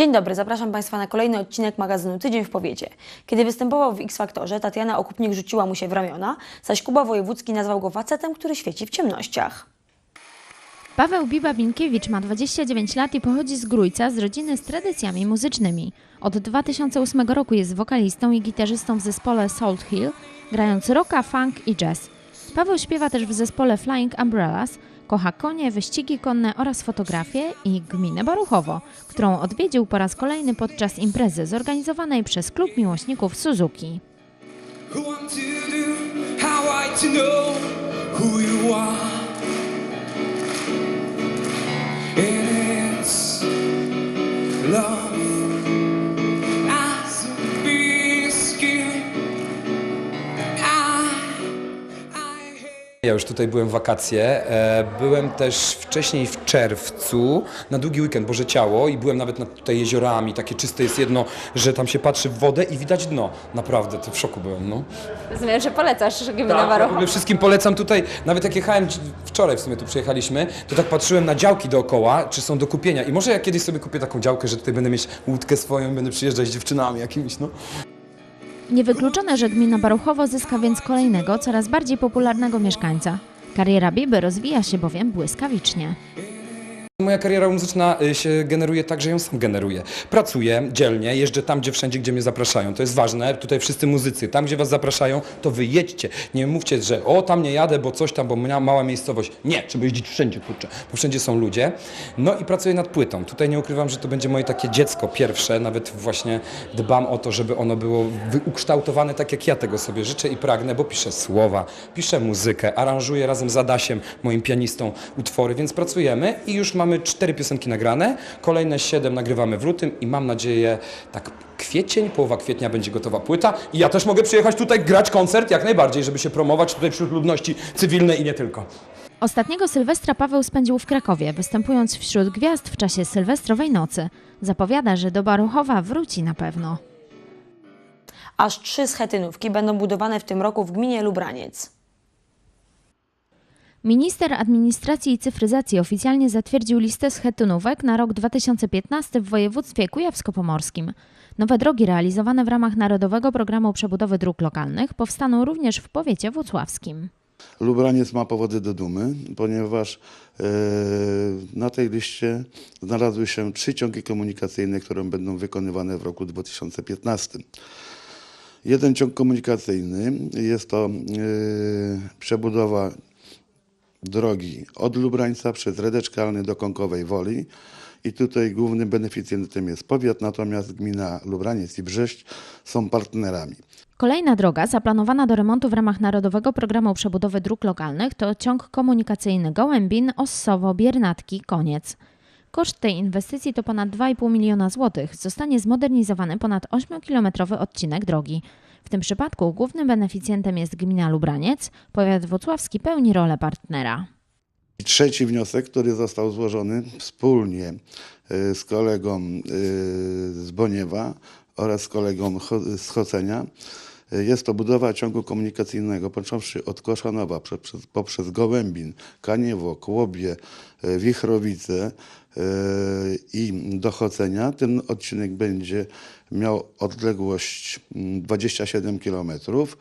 Dzień dobry, zapraszam Państwa na kolejny odcinek magazynu Tydzień w Powiecie. Kiedy występował w X-Faktorze, Tatiana Okupnik rzuciła mu się w ramiona, zaś Kuba Wojewódzki nazwał go facetem, który świeci w ciemnościach. Paweł Biba-Binkiewicz ma 29 lat i pochodzi z Grójca z rodziny z tradycjami muzycznymi. Od 2008 roku jest wokalistą i gitarzystą w zespole Salt Hill, grając rocka, funk i jazz. Paweł śpiewa też w zespole Flying Umbrellas, kocha konie, wyścigi konne oraz fotografię i gminę Baruchowo, którą odwiedził po raz kolejny podczas imprezy zorganizowanej przez Klub Miłośników Suzuki. Who you are. Już tutaj byłem w wakacje. E, Byłem też wcześniej w czerwcu na długi weekend Boże Ciało i byłem nawet nad tutaj jeziorami. Takie czyste jest jedno, że tam się patrzy w wodę i widać dno. Naprawdę, to w szoku byłem. No. Rozumiem, że polecasz gminę Tak, ja w ogóle wszystkim polecam tutaj, nawet jak jechałem wczoraj w sumie tu przyjechaliśmy, to tak patrzyłem na działki dookoła, czy są do kupienia i może ja kiedyś sobie kupię taką działkę, że tutaj będę mieć łódkę swoją i będę przyjeżdżać z dziewczynami jakimiś, no. Niewykluczone, że gmina Baruchowo zyska więc kolejnego, coraz bardziej popularnego mieszkańca. Kariera Biby rozwija się bowiem błyskawicznie. Moja kariera muzyczna y, się generuje tak, że ją sam generuję. Pracuję dzielnie, jeżdżę tam, gdzie wszędzie, gdzie mnie zapraszają. To jest ważne. Tutaj wszyscy muzycy, tam, gdzie was zapraszają, to wy jedźcie. Nie mówcie, że o, tam nie jadę, bo coś tam, bo mała miejscowość. Nie, trzeba jeździć wszędzie, kurczę, bo wszędzie są ludzie. No i pracuję nad płytą. Tutaj nie ukrywam, że to będzie moje takie dziecko pierwsze. Nawet właśnie dbam o to, żeby ono było ukształtowane tak, jak ja tego sobie życzę i pragnę, bo piszę słowa, piszę muzykę, aranżuję razem z Adasiem, moim pianistą, utwory, więc pracujemy i już mamy cztery piosenki nagrane, kolejne siedem nagrywamy w lutym i mam nadzieję, tak kwiecień, połowa kwietnia będzie gotowa płyta i ja też mogę przyjechać tutaj grać koncert jak najbardziej, żeby się promować tutaj wśród ludności cywilnej i nie tylko. Ostatniego Sylwestra Paweł spędził w Krakowie, występując wśród gwiazd w czasie sylwestrowej nocy. Zapowiada, że do Baruchowa wróci na pewno. Aż trzy schetynówki będą budowane w tym roku w gminie Lubraniec. Minister Administracji i Cyfryzacji oficjalnie zatwierdził listę schetynówek na rok 2015 w województwie kujawsko-pomorskim. Nowe drogi realizowane w ramach Narodowego Programu Przebudowy Dróg Lokalnych powstaną również w powiecie włocławskim. Lubraniec ma powody do dumy, ponieważ e, na tej liście znalazły się trzy ciągi komunikacyjne, które będą wykonywane w roku 2015. Jeden ciąg komunikacyjny jest to e, przebudowa drogi od Lubrańca przez Redeczkalny do Konkowej Woli. I tutaj głównym beneficjentem jest powiat, natomiast gmina Lubraniec i Brześć są partnerami. Kolejna droga zaplanowana do remontu w ramach Narodowego Programu Przebudowy Dróg Lokalnych to ciąg komunikacyjny Gołębin, Ossowo, Biernatki, Koniec. Koszt tej inwestycji to ponad 2,5 miliona złotych. Zostanie zmodernizowany ponad 8-kilometrowy odcinek drogi. W tym przypadku głównym beneficjentem jest gmina Lubraniec. Powiat włocławski pełni rolę partnera. Trzeci wniosek, który został złożony wspólnie y, z kolegą y, z Boniewa oraz z kolegą z Chocenia, y, jest to budowa ciągu komunikacyjnego począwszy od Koszanowa poprzez, poprzez Gołębin, Kaniewo, Kłobie, Wichrowice i do Chocenia. Ten odcinek będzie miał odległość mm, 27 kilometrów.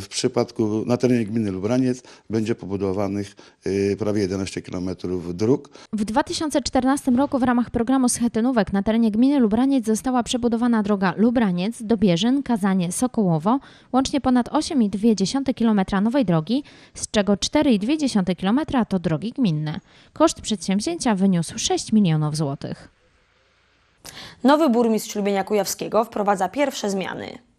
W przypadku na terenie gminy Lubraniec będzie pobudowanych y, prawie 11 km dróg. W 2014 roku w ramach programu schetynówek na terenie gminy Lubraniec została przebudowana droga Lubraniec, Dobieżyn, Kazanie, Sokołowo, łącznie ponad 8,2 km nowej drogi, z czego 4,2 km to drogi gminne. Koszt przedsięwzięcia wyniósł 6 milionów złotych. Nowy burmistrz Lubienia Kujawskiego wprowadza pierwsze zmiany.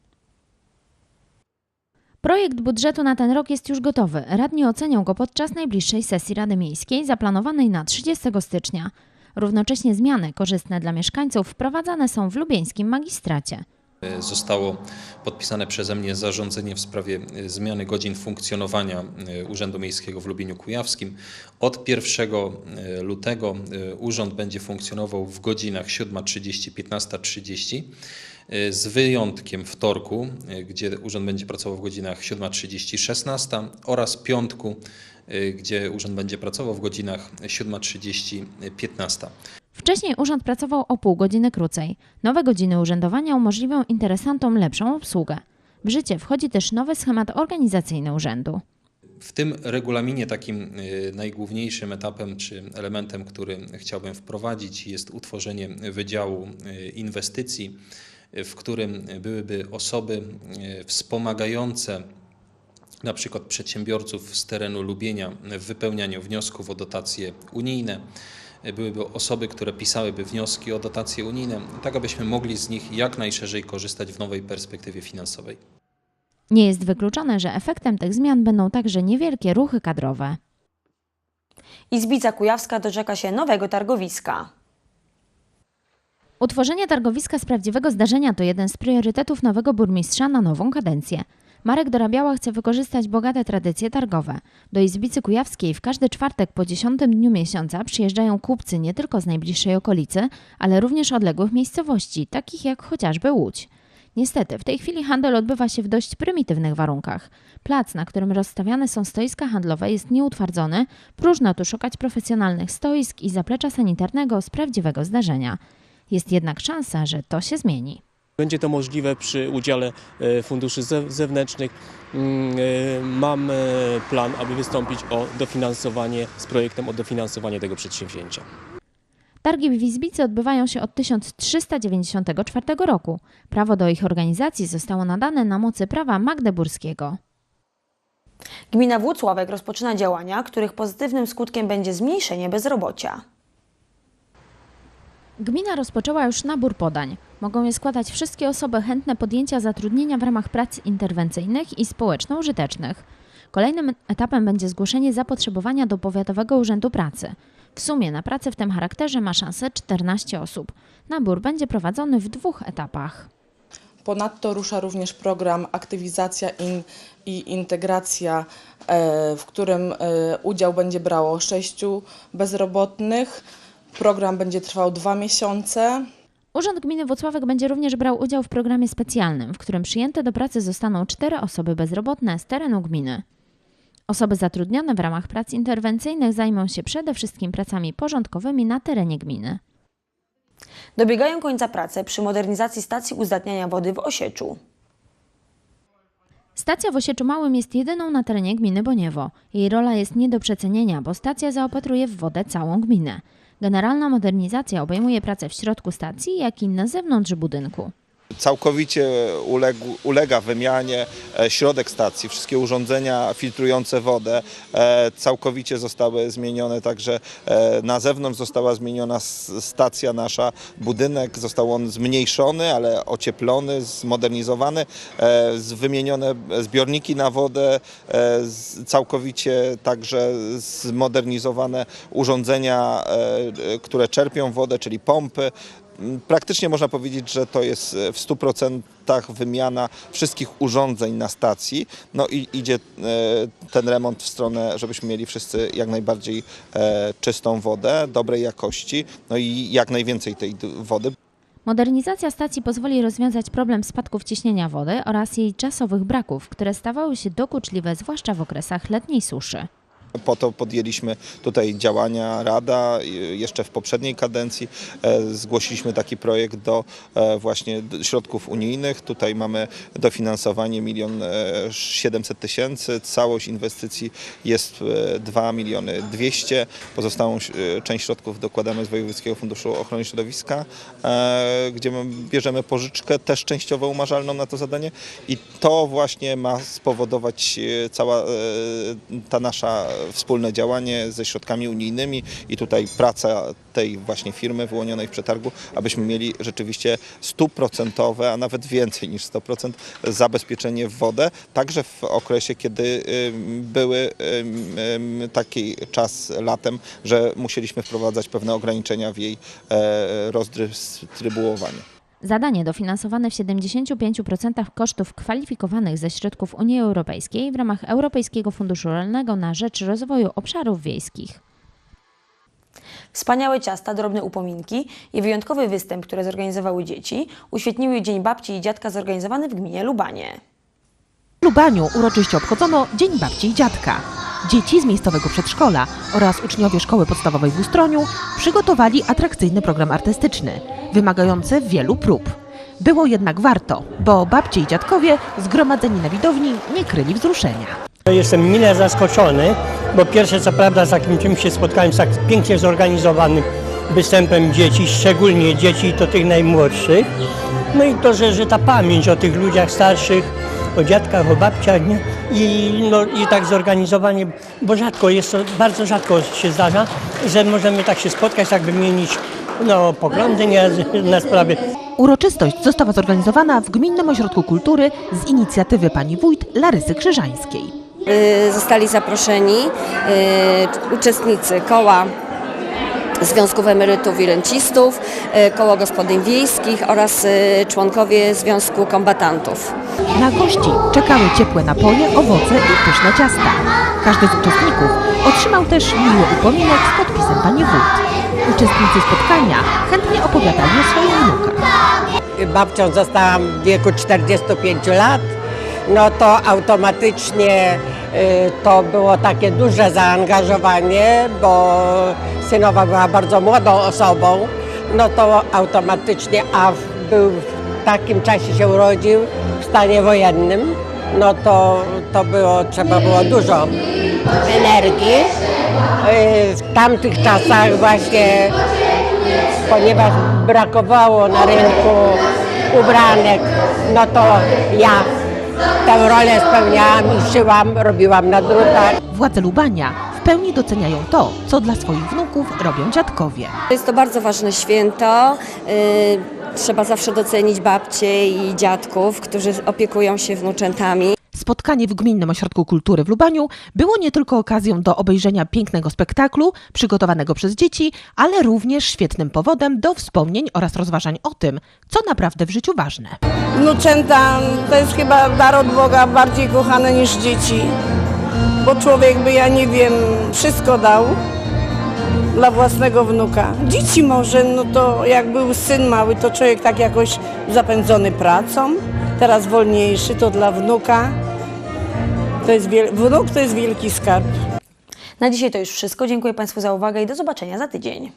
Projekt budżetu na ten rok jest już gotowy. Radni ocenią go podczas najbliższej sesji Rady Miejskiej zaplanowanej na 30 stycznia. Równocześnie zmiany korzystne dla mieszkańców wprowadzane są w lubieńskim magistracie. Zostało podpisane przeze mnie zarządzenie w sprawie e, zmiany godzin funkcjonowania e, Urzędu Miejskiego w Lubieniu Kujawskim. Od 1 e, lutego urząd będzie funkcjonował w godzinach 7.30, 15.30 e, z wyjątkiem wtorku, e, gdzie urząd będzie pracował w godzinach 7.30, 16 oraz piątku, e, gdzie urząd będzie pracował w godzinach 7.30, 15. Wcześniej urząd pracował o pół godziny krócej. Nowe godziny urzędowania umożliwią interesantom lepszą obsługę. W życie wchodzi też nowy schemat organizacyjny urzędu. W tym regulaminie takim y, najgłówniejszym etapem czy elementem, który chciałbym wprowadzić, jest utworzenie Wydziału y, Inwestycji, y, w którym byłyby osoby y, wspomagające na przykład przedsiębiorców z terenu Lubienia w wypełnianiu wniosków o dotacje unijne. Byłyby osoby, które pisałyby wnioski o dotacje unijne, tak abyśmy mogli z nich jak najszerzej korzystać w nowej perspektywie finansowej. Nie jest wykluczone, że efektem tych zmian będą także niewielkie ruchy kadrowe. Izbica Kujawska doczeka się nowego targowiska. Utworzenie targowiska z prawdziwego zdarzenia to jeden z priorytetów nowego burmistrza na nową kadencję. Marek Dorabiała chce wykorzystać bogate tradycje targowe. Do Izbicy Kujawskiej w każdy czwartek po 10 dniu miesiąca przyjeżdżają kupcy nie tylko z najbliższej okolicy, ale również odległych miejscowości, takich jak chociażby Łódź. Niestety, w tej chwili handel odbywa się w dość prymitywnych warunkach. Plac, na którym rozstawiane są stoiska handlowe, jest nieutwardzony, próżno tu szukać profesjonalnych stoisk i zaplecza sanitarnego z prawdziwego zdarzenia. Jest jednak szansa, że to się zmieni. Będzie to możliwe przy udziale e, funduszy ze- zewnętrznych. Mm, e, Mam e, plan, aby wystąpić o dofinansowanie z projektem o dofinansowanie tego przedsięwzięcia. Targi w Izbicy odbywają się od 1394 roku. Prawo do ich organizacji zostało nadane na mocy prawa magdeburskiego. Gmina Włocławek rozpoczyna działania, których pozytywnym skutkiem będzie zmniejszenie bezrobocia. Gmina rozpoczęła już nabór podań. Mogą je składać wszystkie osoby chętne podjęcia zatrudnienia w ramach prac interwencyjnych i społeczno-użytecznych. Kolejnym etapem będzie zgłoszenie zapotrzebowania do Powiatowego Urzędu Pracy. W sumie na pracę w tym charakterze ma szansę 14 osób. Nabór będzie prowadzony w dwóch etapach. Ponadto rusza również program Aktywizacja i Integracja, e, w którym e, udział będzie brało sześciu bezrobotnych. Program będzie trwał dwa miesiące. Urząd Gminy Włocławek będzie również brał udział w programie specjalnym, w którym przyjęte do pracy zostaną cztery osoby bezrobotne z terenu gminy. Osoby zatrudnione w ramach prac interwencyjnych zajmą się przede wszystkim pracami porządkowymi na terenie gminy. Dobiegają końca prace przy modernizacji stacji uzdatniania wody w Osieczu. Stacja w Osieczu Małym jest jedyną na terenie gminy Boniewo. Jej rola jest nie do przecenienia, bo stacja zaopatruje w wodę całą gminę. Generalna modernizacja obejmuje pracę w środku stacji, jak i na zewnątrz budynku. Całkowicie uległ, ulega wymianie e, środek stacji, wszystkie urządzenia filtrujące wodę e, całkowicie zostały zmienione, także e, na zewnątrz została zmieniona stacja nasza, budynek został on zmniejszony, ale ocieplony, zmodernizowany, wymienione zbiorniki na wodę, całkowicie także zmodernizowane urządzenia, które czerpią wodę, czyli pompy. Praktycznie można powiedzieć, że to jest e, w 100% wymiana wszystkich urządzeń na stacji. No i idzie e, ten remont w stronę, żebyśmy mieli wszyscy jak najbardziej e, czystą wodę, dobrej jakości, no i jak najwięcej tej wody. Modernizacja stacji pozwoli rozwiązać problem spadków ciśnienia wody oraz jej czasowych braków, które stawały się dokuczliwe zwłaszcza w okresach letniej suszy. Po to podjęliśmy tutaj działania Rada y, jeszcze w poprzedniej kadencji. E, Zgłosiliśmy taki projekt do e, właśnie środków unijnych. Tutaj mamy dofinansowanie 1 700 tysięcy. Całość inwestycji jest e, 2 miliony 200. Pozostałą e, część środków dokładamy z Wojewódzkiego Funduszu Ochrony Środowiska, e, gdzie my bierzemy pożyczkę też częściowo umarzalną na to zadanie i to właśnie ma spowodować e, cała e, ta nasza wspólne działanie ze środkami unijnymi i tutaj praca tej właśnie firmy wyłonionej w przetargu, abyśmy mieli rzeczywiście stuprocentowe, a nawet więcej niż 100% zabezpieczenie w wodę, także w okresie, kiedy y, były y, y, taki czas latem, że musieliśmy wprowadzać pewne ograniczenia w jej e, rozdystrybuowaniu. Zadanie dofinansowane w 75% kosztów kwalifikowanych ze środków Unii Europejskiej w ramach Europejskiego Funduszu Rolnego na rzecz rozwoju obszarów wiejskich. Wspaniałe ciasta, drobne upominki i wyjątkowy występ, które zorganizowały dzieci, uświetniły Dzień Babci i Dziadka zorganizowany w gminie Lubanie. W Lubaniu uroczyście obchodzono Dzień Babci i Dziadka. Dzieci z miejscowego przedszkola oraz uczniowie szkoły podstawowej w Ustroniu przygotowali atrakcyjny program artystyczny, wymagający wielu prób. Było jednak warto, bo babcie i dziadkowie zgromadzeni na widowni nie kryli wzruszenia. Jestem mile zaskoczony, bo pierwsze co prawda z takim czymś się spotkałem z tak pięknie zorganizowanym występem dzieci, szczególnie dzieci to tych najmłodszych. No i to, że, że ta pamięć o tych ludziach starszych, o dziadkach, o babciach nie? I, no, i tak zorganizowanie, bo rzadko jest to, bardzo rzadko się zdarza, że możemy tak się spotkać, tak wymienić no, poglądy nie, na sprawy. Uroczystość została zorganizowana w Gminnym Ośrodku Kultury z inicjatywy pani wójt Larysy Krzyżańskiej. Y, Zostali zaproszeni y, uczestnicy koła Związków Emerytów i Rencistów, y, koło gospodyń wiejskich oraz y, członkowie Związku Kombatantów. Na gości czekały ciepłe napoje, owoce i pyszne ciasta. Każdy z uczestników otrzymał też miły upominek z podpisem pani wójt. Uczestnicy spotkania chętnie opowiadali o swoich wnukach. babcią zostałam w wieku 45 lat, no to automatycznie to było takie duże zaangażowanie, bo synowa była bardzo młodą osobą, no to automatycznie, a był w takim czasie się urodził w stanie wojennym, no to, to było, trzeba było dużo energii. Y, W tamtych czasach właśnie ponieważ brakowało na rynku ubranek, no to ja tę rolę spełniałam i szyłam, robiłam na drutach. Władze Lubania w pełni doceniają to, co dla swoich wnuków robią dziadkowie. Jest to bardzo ważne święto. y, Trzeba zawsze docenić babcie i dziadków, którzy opiekują się wnuczętami. Spotkanie w Gminnym Ośrodku Kultury w Lubaniu było nie tylko okazją do obejrzenia pięknego spektaklu przygotowanego przez dzieci, ale również świetnym powodem do wspomnień oraz rozważań o tym, co naprawdę w życiu ważne. Wnuczęta to jest chyba dar od Boga bardziej kochane niż dzieci, bo człowiek by, ja nie wiem, wszystko dał dla własnego wnuka. Dzieci może, no to jak był syn mały, to człowiek tak jakoś zapędzony pracą, teraz wolniejszy, to dla wnuka. To jest wiel- wnuk to jest wielki skarb. Na dzisiaj to już wszystko. Dziękuję Państwu za uwagę i do zobaczenia za tydzień.